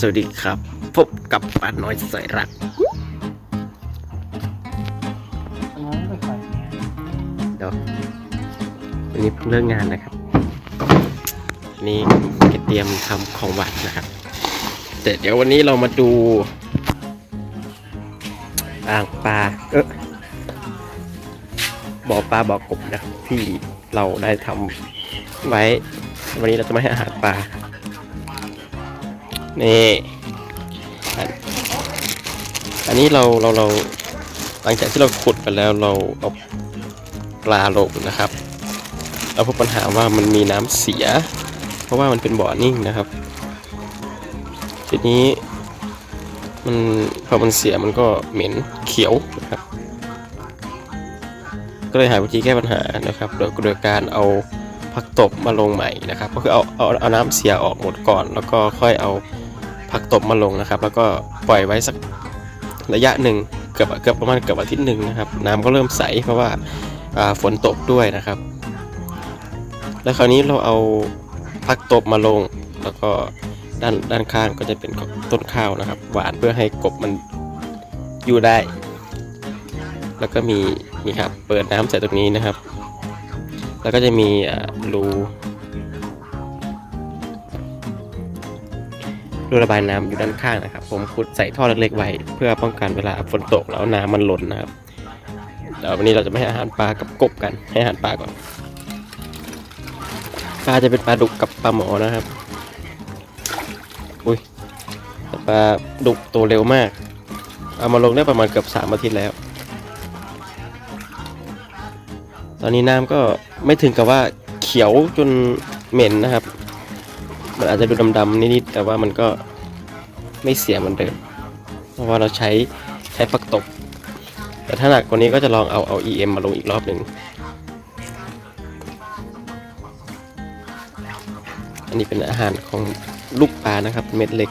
สวัสดีครับ พบกับป้าน้อยใส่รัก เดี๋ยววันนี้เพิ่งเลิกงานนะครับ นี่เตรียมทำของหวานนะครับ แต่เดี๋ยววันนี้เรามาดูอ่างปลาเออบ่อปลาบ่อกบนะที่เราได้ทำไว้ วันนี้เราจะม่ให้อาหารปลา นี่อันนี้เราเราเราหลังจากที่เราขุดไปแล้วเราเอาปลาลงนะครับ เราพบปัญหาว่ามันมีน้ำเสีย เพราะว่ามันเป็นบ่อนิ่งนะครับ ทีนี้มันพอมันเสียมันก็เหม็นเขียวนะครับ ก็เลยหาวิธีแก้ปัญหานะครับ โดยโดยการเอาผักตบมาลงใหม่นะครับ ก็คือเอาเอาเอาน้ำเสียออกหมดก่อน แล้วก็ค่อยเอา ผักตบมาลงนะครับ แล้วก็ปล่อยไว้สักระยะหนึ่งเกือบเกือบประมาณเกือบอาทิตย์หนึ่งนะครับ น้ำก็เริ่มใสเพราะว่าาฝนตกด้วยนะครับ แล้วคราวนี้เราเอาผักตบมาลง แล้วก็ด้านด้านข้างก็จะเป็นต้นข้าวนะครับ หวานเพื่อให้กบมันอยู่ได้ แล้วก็มีนี่ครับเปิดน้ำใส่ตรงนี้นะครับ แล้วก็จะมีอ่ารู รูระบายน้ำอยู่ด้านข้างนะครับ ผมขุดใส่ท่อเล็กๆไว้ เพื่อป้องกันเวลาฝนตกแล้วน้ำมันหล่นนะครับเดี๋ยววันนี้เราจะไม่ให้อาหารปลากับกบกันให้อาหารปลาก่อนปลาจะเป็นปลาดุกกับปลาหมอนะครับอุ้ยปลาดุกโตเร็วมาก เอามาลงได้ประมาณเกือบสามอาทิตย์แล้ว ตอนนี้น้ำก็ไม่ถึงกับว่าเขียวจนเหม็นนะครับ มันอาจจะดูดำๆนิดๆแต่ว่ามันก็ไม่เสียเหมือนเดิม เพราะว่าเราใช้ใช้ปักตบ แต่ถ้าหนักกว่านี้ก็จะลองเอาเอา EM มาลงอีกรอบหนึ่งอันนี้เป็นอาหารของลูกปลานะครับเม็ดเล็ก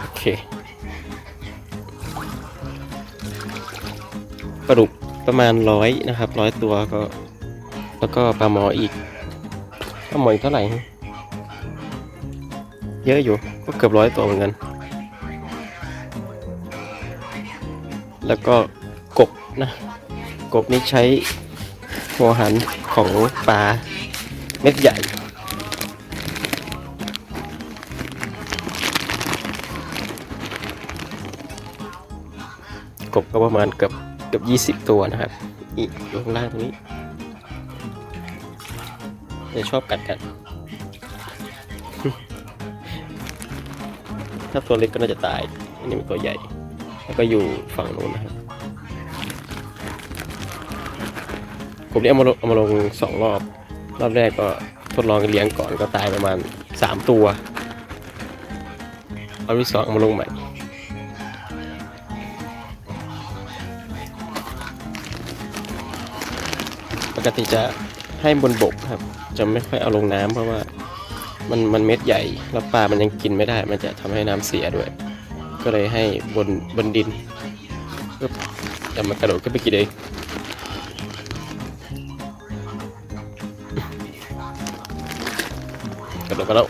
โอเคปลาดุกประมาณร้อยนะครับร้อยตัวก็ แล้วก็ปลาหมออีกปลาหมออีกเท่าไหร่ เยอะอยู่ก็เกือบร้อยตัวเหมือนกัน แล้วก็กบนะ กบนี่ใช้หัวหันของปลาเม็ดใหญ่ บก็ประมาณเกือบเกือบยี่สิบตัวนะครับอีกอยู่ข้างล่างตรงนี้จะชอบกัดกัน ถ้าตัวเล็กก็น่าจะตาย อันนี้เป็นตัวใหญ่ แล้วก็อยู่ฝั่งนู้นนะครับ ผมนี่เอามาลงเอามาลงสองรอบ รอบแรกก็ทดลองเลี้ยงก่อนก็ตายประมาณสามตัว รอบที่สองเอามาลงใหม่ ปกติจะให้บนบกครับ จะไม่ค่อยเอาลงน้ำเพราะว่ามันมันเม็ดใหญ่ แล้วปลามันยังกินไม่ได้ มันจะทำให้น้ำเสียด้วย ก็เลยให้บนบนดินปึ๊บแต่มันกระโดดขึ้นไปกินเองกระโดดมาแล้ว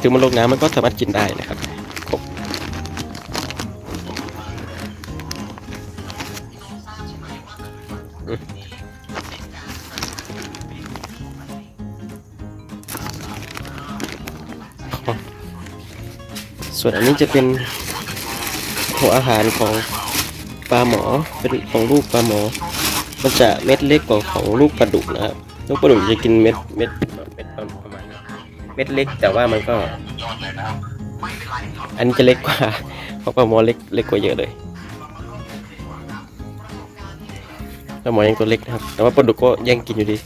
ถึงมันลงน้ำมันก็สามารถกินได้นะครับ ส่วนอันนี้จะเป็นหัวอาหารของปลาหมอเป็นของลูกปลาหมอ มันจะเม็ดเล็กกว่าของลูกปลาดุกนะครับ ลูกปลาดุกจะกินเม็ดเม็ดเม็ดประมาณนี้เม็ดเล็กแต่ว่ามันก็ อันนี้จะเล็กกว่าเพราะปลาหมอเล็กเล็กกว่าเยอะเลยปลาหมอยังตัวเล็กนะครับ แต่ว่าปลาดุกก็แย่งกินอยู่ดี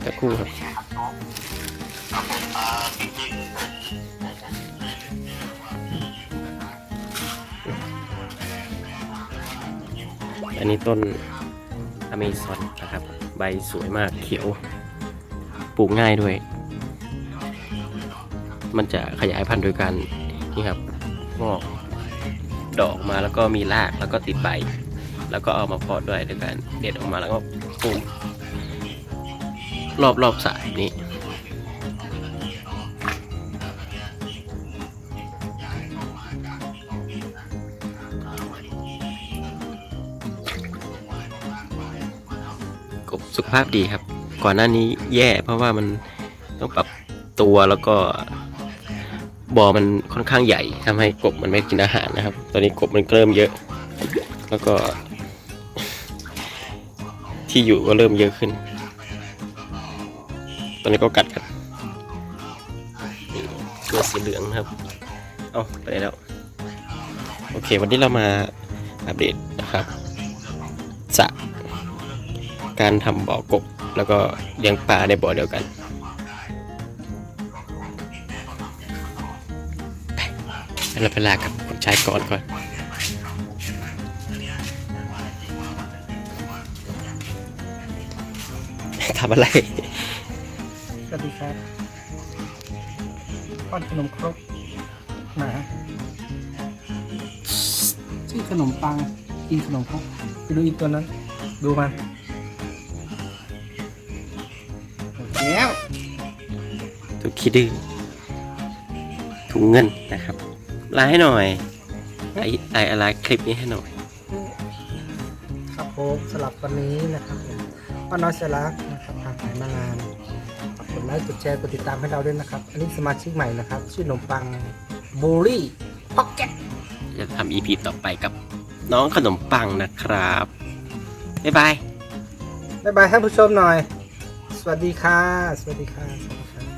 แต่คู่ครับ อันนี้ต้นอเมซอนนะครับ ใบสวยมากเขียว ปลูกง่ายด้วย มันจะขยายพันธุ์โดยการนี่ครับงอกดอกมาแล้วก็มีรากแล้วก็ติดใบ แล้วก็เอามาเพาะด้วยโดยการเด็ดออกมาแล้วก็ปลูกรอบรอบๆสายนี้ กบสุขภาพดีครับ ก่อนหน้านี้แย่เพราะว่ามันต้องปรับตัวแล้วก็บ่อมันค่อนข้างใหญ่ทำให้กบมันไม่กินอาหารนะครับ ตอนนี้กบมันเริ่มเยอะ แล้วก็ ที่อยู่ก็เริ่มเยอะขึ้น ตอนนี้ก็กัดกันตัวสีเหลืองครับ เอาไปแล้ว โอเค วันนี้เรามาอัปเดตนะครับสะ การทำบ่อกบ แล้วก็เลี้ยงปลาในบ่อเดียวกัน ไปเราไปลากับคนชายก่อนก่อนทำอะไร สวัสดีครับป้อนขนมครกหมาชื่อขนมปังกินขนมครกไปดูอีกตัวนั้น ดูมัน ถูกคิดดื้อถุงเงินนะครับไลน์ให้หน่อยไอไออะไรคลิปนี้ให้หน่อย ครับผมสลับวันนี้นะครับผมป้าน้อยเสยรักนะครับทางขายมางานฝากกดไลค์กดแชร์กดติดตามให้เราด้วยนะครับ อันนี้สมาชิกใหม่นะครับ ชื่อขนมปังบูรี่พ็อกเก็ตจะทำ EP ต่อไปกับน้องขนมปังนะครับ บ๊ายบาย บ๊ายบายท่านผู้ชมหน่อย สวัสดีค่ะ สวัสดีค่ะสวัสดีค่ะ